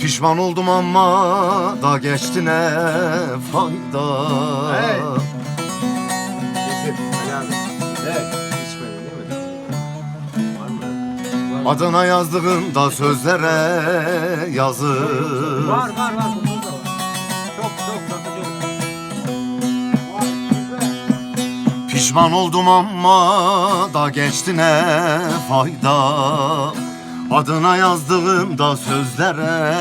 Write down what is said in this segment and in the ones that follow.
Pişman oldum ama da geçti ne fayda Hey. Adına yazdığımda sözlere yazır Var var var. Bunun da var. Çok çok satıcı. Pişman oldum ama da geçti ne fayda Adına yazdığımda sözlere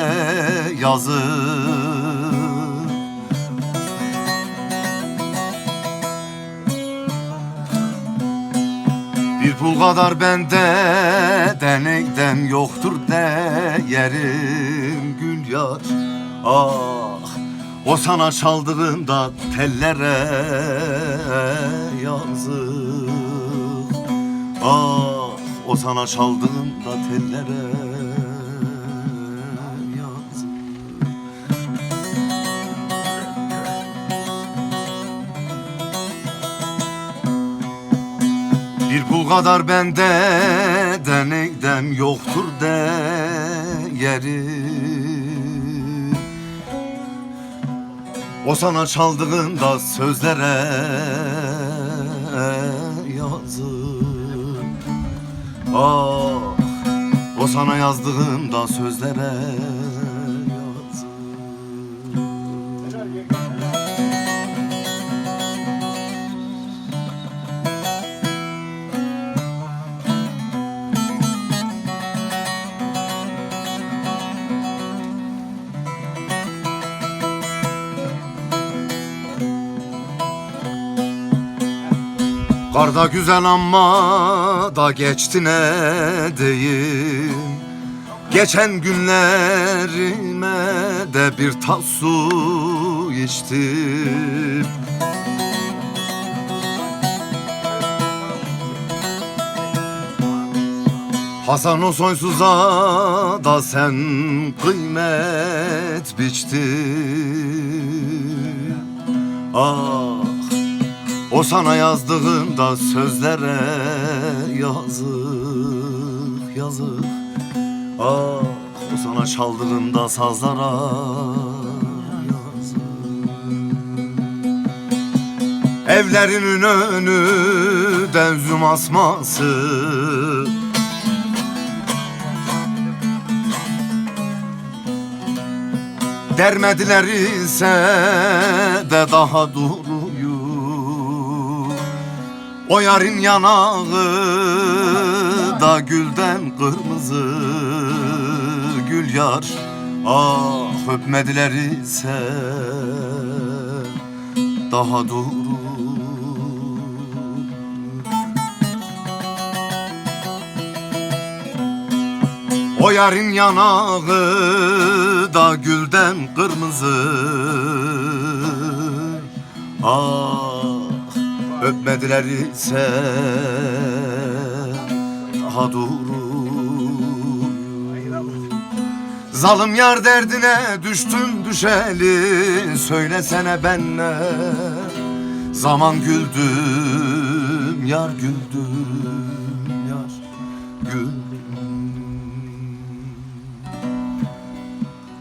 yazır Bir pul kadar bende denekten yoktur değerim gül yar. Ah o sana çaldığında tellere yazık Ah o sana çaldığında tellere yazık Bir pul kadar bende denekden yoktur değeri. O sana çaldığında sözlere yazık Ah o sana yazdığında sözlere yazık Karda güzel ama da geçti ne diyeyim? Geçen günlerime de bir tas su içtim. Hasan o soysuza da sen kıymet biçtin. Ah o sana yazdığında sözlere yazık yazık. Ah o sana çaldığında sazlara yazık. Evlerinin önü denzüm asması. Dermediler ise de daha duruyor O yarın yanağı da gülden kırmızı Gül yar. Ah öpmediler ise daha durur O yarın yanağı da gülden kırmızı. Ah öpmediler ise daha durur Zalım yar derdine düştün düşeli Söylesene ben ne Zaman güldüm yar güldüm yar güldüm.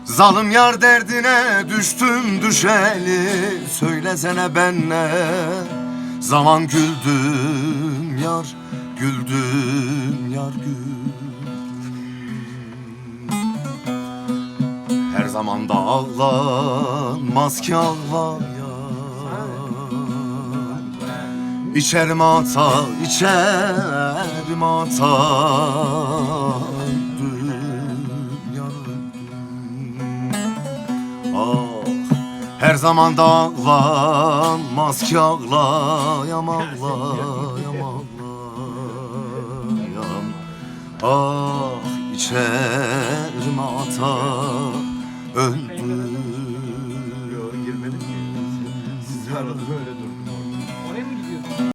Zalım yar derdine düştüm düşeli Söylesene ben ne Zaman güldüm yar Güldüm yar güldüm Her zaman da ağlanmaz ki ağlayan İçerim ata, içerim ata her zaman da ağlanmaz ki ağlayam ağlayam ağlayam Ah içerim ata öldüm Yok girmedim ki. Siz arada böyle